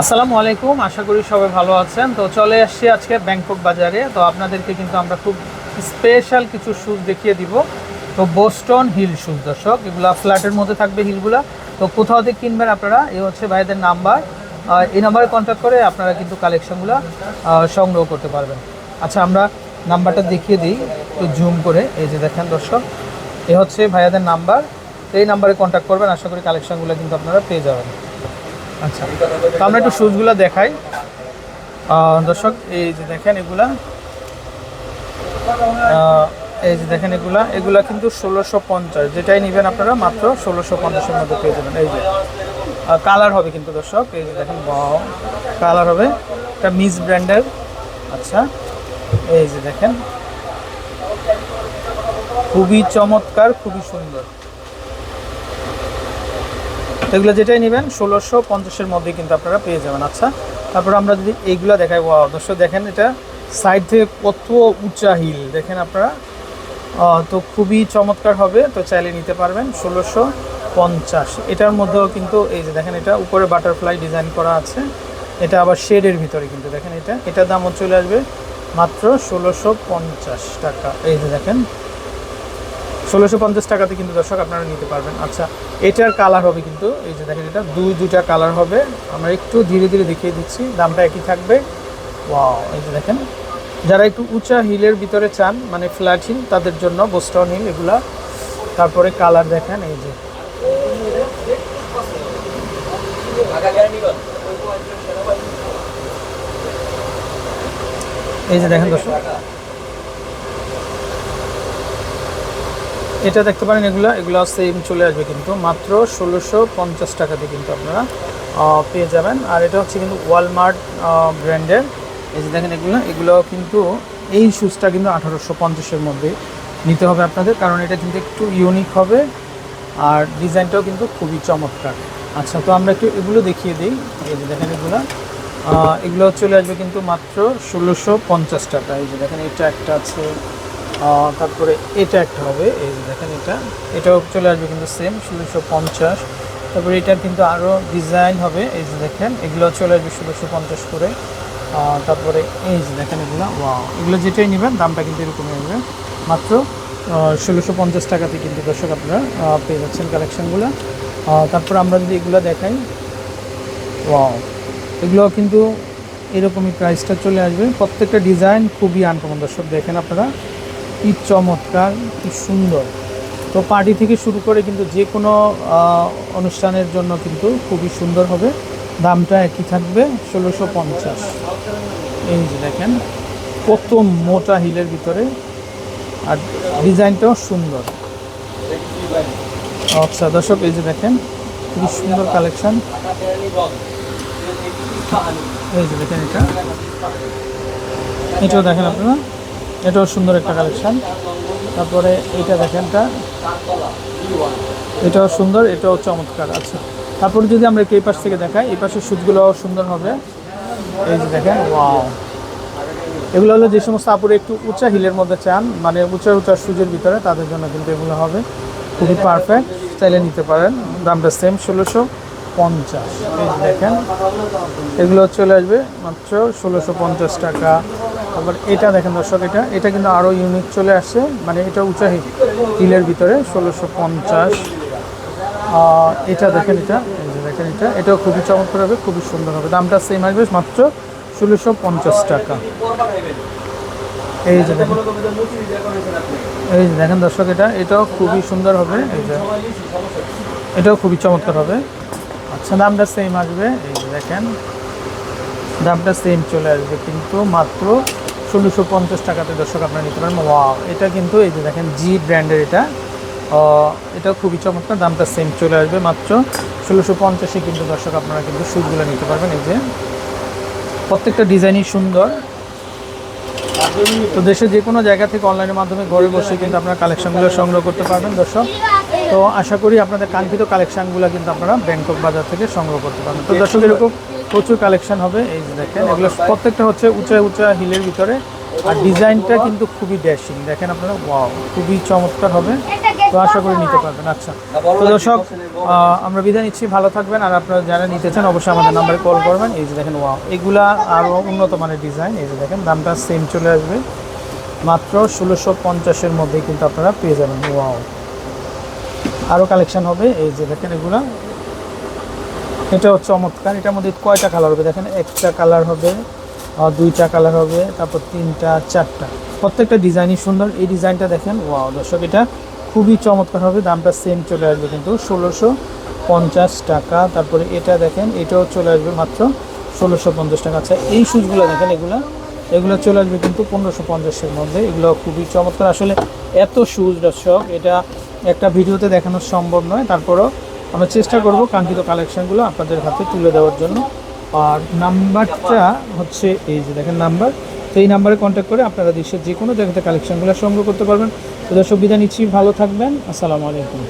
আসসালামু আলাইকুম, আশা করি সবাই ভালো আছেন। তো চলে আসছি আজকে ব্যাংকক বাজারে। তো আপনাদেরকে কিন্তু আমরা খুব স্পেশাল কিছু শুজ দেখিয়ে দিব। তো বোস্টন হিল শ্যুজ দর্শক। এগুলা ফ্ল্যাটের মধ্যে থাকবে হিলগুলা। তো কোথাও থেকে কিনবেন আপনারা এই হচ্ছে ভাইদের নাম্বার এই নাম্বারে কন্ট্যাক্ট করে আপনারা কিন্তু কালেকশনগুলো সংগ্রহ করতে পারবেন। আচ্ছা আমরা নাম্বারটা দেখিয়ে দিই, একটু জুম করে। এই যে দেখেন, দর্শক, এ হচ্ছে ভাইয়াদের নাম্বার এই নাম্বারে কন্ট্যাক্ট করবেন, আশা করি কালেকশনগুলো কিন্তু আপনারা পেয়ে যাবেন। আচ্ছা তো আমরা একটু শুজগুলো দেখাই। দর্শক, এই যে দেখেন এগুলা এই যে দেখেন এগুলা এগুলা কিন্তু ষোলোশো পঞ্চাশ, যেটাই নেবেন আপনারা মাত্র ষোলোশো পঞ্চাশের মধ্যে পেয়ে যাবেন। এই যে কালার হবে কিন্তু দর্শক, এই যে দেখেন কালার হবে। এটা মিস ব্র্যান্ডের আচ্ছা এই যে দেখেন। খুবই চমৎকার, খুবই সুন্দর। এগুলো যেটাই নেবেন, ষোলোশো পঞ্চাশের মধ্যে কিন্তু আপনারা পেয়ে যাবেন। আচ্ছা তারপর আমরা যদি এইগুলো দেখাই দর্শক দেখেন এটা সাইড থেকে কত উঁচা হিল। দেখেন আপনারা তো খুবই চমৎকার হবে, তো চাইলে নিতে পারবেন ষোলোশো পঞ্চাশ। এটার মধ্যেও কিন্তু এই যে দেখেন এটা, উপরে বাটারফ্লাই ডিজাইন করা আছে। এটা আবার শেডের ভিতরে কিন্তু দেখেন এটা। এটার দামও চলে আসবে মাত্র ষোলোশো পঞ্চাশ টাকা। এই যে দেখেন ষোলোশো পঞ্চাশ টাকাতে কিন্তু দর্শক আপনারা নিতে পারবেন। আচ্ছা এটার কালার হবে কিন্তু, এই যে দেখেন এটা, দুই, দুইটা কালার হবে। আমরা একটু ধীরে ধীরে দেখিয়ে দিচ্ছি, দামটা একই থাকবে। ওয়াও এই যে দেখেন, যারা একটু উঁচা হিলের ভিতরে চান মানে ফ্ল্যাট হিল, তাদের জন্য বোস্টন হিল এগুলা। তারপরে কালার দেখেন, এই যে। এই যে দেখেন দর্শক। এটা দেখতে পারেন, এগুলো এগুলো সেম চলে আসবে কিন্তু। মাত্র ষোলোশো পঞ্চাশ টাকাতে কিন্তু আপনারা পেয়ে যাবেন। আর এটা হচ্ছে কিন্তু ওয়ালমার্ট ব্র্যান্ডের এই যে দেখেন এগুলো এগুলো কিন্তু এই শুজটা কিন্তু আঠারোশো পঞ্চাশের মধ্যে নিতে হবে আপনাদের, কারণ এটা কিন্তু একটু ইউনিক হবে। আর ডিজাইনটাও কিন্তু খুবই চমৎকার। আচ্ছা তো আমরা একটু এগুলো দেখিয়ে দিই। এই যে দেখেন এগুলো এগুলো চলে আসবে কিন্তু মাত্র ষোলোশো পঞ্চাশ টাকা এই যে দেখেন, এটা একটা আছে তারপরে এটা একটা হবে, এই যে দেখেন এটা। এটাও চলে আসবে কিন্তু সেম ষোলোশো পঞ্চাশ। তারপরে এটার কিন্তু আরও ডিজাইন হবে, এই যে দেখেন, এগুলো চলে আসবে ষোলোশো পঞ্চাশ করে। তারপরে এই যে দেখেন এগুলো ওয়াও এগুলো যেটাই নেবেন, দামটা কিন্তু এরকমই আসবে মাত্র ষোলোশো পঞ্চাশ টাকাতে কিন্তু দর্শক আপনারা পেয়ে যাচ্ছেন কালেকশানগুলো তারপর আমরা যদি এগুলো দেখাই ওয়াও এগুলো কিন্তু এরকমই প্রাইসটা চলে আসবে। প্রত্যেকটা ডিজাইন খুবই আনকমন দর্শক, দেখেন আপনারা। কি চমৎকার, কি সুন্দর। তো পার্টি থেকে শুরু করে কিন্তু যে কোনো অনুষ্ঠানের জন্য কিন্তু খুবই সুন্দর হবে। দামটা একই থাকবে, ষোলোশো পঞ্চাশ। এই যে দেখেন কত মোটা হিলের ভিতরে। আর ডিজাইনটাও সুন্দর। আচ্ছা দর্শক, এই যে দেখেন, খুবই সুন্দর কালেকশন। এই যে দেখেন এটা। এটাও দেখেন আপনারা। এটাও সুন্দর একটা কালেকশান। তারপরে এটা এটাও সুন্দর, এটাও চমৎকার আচ্ছা তারপরে যদি আমরা এই পাশ থেকে দেখাই, এই পাশের সুদগুলোও সুন্দর হবে। এই যে দেখেন, ওয়াও। এগুলো হলো যে সমস্ত আপুরে একটু উঁচা হিলের মধ্যে চান মানে উঁচা উঁচা সুজের ভিতরে, তাদের জন্য কিন্তু এগুলো হবে। খুবই পারফেক্ট চাইলে নিতে পারেন। দামটা সেম ষোলোশো পঞ্চাশ। এই দেখেন, এগুলো চলে আসবে মাত্র ষোলোশো পঞ্চাশ টাকা। তারপর এটা দেখেন দর্শক, এটা এটা কিন্তু আরও ইউনিক চলে আসছে। মানে এটা উঁচা হিল হিলের ভিতরে, ষোলোশো পঞ্চাশ। এটা দেখেন এটা, এই যে দেখেন এটা, এটাও খুবই চমৎকার হবে, খুবই সুন্দর হবে। দামটা সেম আসবে, মাত্র ষোলোশো পঞ্চাশ টাকা। এই যে দেখেন, এই যে দেখেন দর্শক, এটা, এটাও খুবই সুন্দর হবে, এই যে। এটাও খুবই চমৎকার হবে। আচ্ছা দামটা সেম আসবে, এই যে দেখেন। দামটা সেম চলে আসবে কিন্তু মাত্র ষোলোশো পঞ্চাশ টাকাতে দর্শক আপনারা নিতে পারেন। ওয়াও এটা কিন্তু এই যে দেখেন জি ব্র্যান্ডের এটা। এটা খুবই চমৎকার, দামটা সেম চলে আসবে মাত্র ষোলোশো পঞ্চাশে কিন্তু দর্শক আপনারা কিন্তু শুজগুলো নিতে পারবেন। এই যে প্রত্যেকটা ডিজাইনই সুন্দর। তো দেশের যে কোনো জায়গা থেকে অনলাইনের মাধ্যমে ঘরে বসে কিন্তু আপনারা কালেকশনগুলো সংগ্রহ করতে পারবেন দর্শক। তো আশা করি আপনাদের কাঙ্ক্ষিত কালেকশনগুলো কিন্তু আপনারা ব্যাংকক বাজার থেকে সংগ্রহ করতে পারবেন। তো দর্শক এরকম প্রচুর কালেকশন হবে, এই দেখেন, এগুলো প্রত্যেকটা হচ্ছে উঁচা উঁচা হিলের ভিতরে। আর ডিজাইনটা কিন্তু খুবই ড্যাশিং দেখেন আপনারা ওয়াও খুবই চমৎকার হবে। তো আশা করি নিতে পারবেন। আচ্ছা তো দর্শক আমরা বিদায় নিচ্ছি, ভালো থাকবেন। আর আপনারা যারা নিতে চান, অবশ্যই আমাদের নাম্বারে কল করবেন। এই যে দেখেন ওয়াও এগুলা আরও উন্নত মানের ডিজাইন এই যে দেখেন, দামটা সেম চলে আসবে। মাত্র ষোলোশো পঞ্চাশের মধ্যেই কিন্তু আপনারা পেয়ে যাবেন। ওয়াও আরও কালেকশন হবে। এই যে দেখেন, এগুলা এটা হচ্ছে চমৎকার। এটার মধ্যে কয়টা কালার হবে? দেখেন, একটা কালার হবে দুইটা কালার হবে, তারপর তিনটা, চারটা। প্রত্যেকটা ডিজাইনই সুন্দর। এই ডিজাইনটা দেখেন ওয়াও দর্শক, এটা খুবই চমৎকার হবে। দামটা সেম চলে আসবে কিন্তু ষোলোশো পঞ্চাশ টাকা। তারপরে এটা দেখেন, এটাও চলে আসবে মাত্র ষোলোশো পঞ্চাশ টাকা। আচ্ছা এই শুজগুলো দেখেন, এগুলা, এগুলো চলে আসবে কিন্তু পনেরোশো পঞ্চাশের মধ্যে। এগুলো খুবই চমৎকার। আসলে এত শুজ দর্শক, এটা একটা ভিডিওতে দেখানো সম্ভব নয়। তারপরও আমরা চেষ্টা করব কাঙ্ক্ষিত কালেকশনগুলো আপনাদের হাতে তুলে দেওয়ার জন্য। আর নাম্বারটা হচ্ছে এই যে দেখেন নাম্বার। তো এই নাম্বারে কন্ট্যাক্ট করে আপনারা দেশের যে কোনো জায়গাতে কালেকশনগুলো সংগ্রহ করতে পারবেন। তো সুবিধা নিচ্ছি। ভালো থাকবেন। আসসালামু আলাইকুম।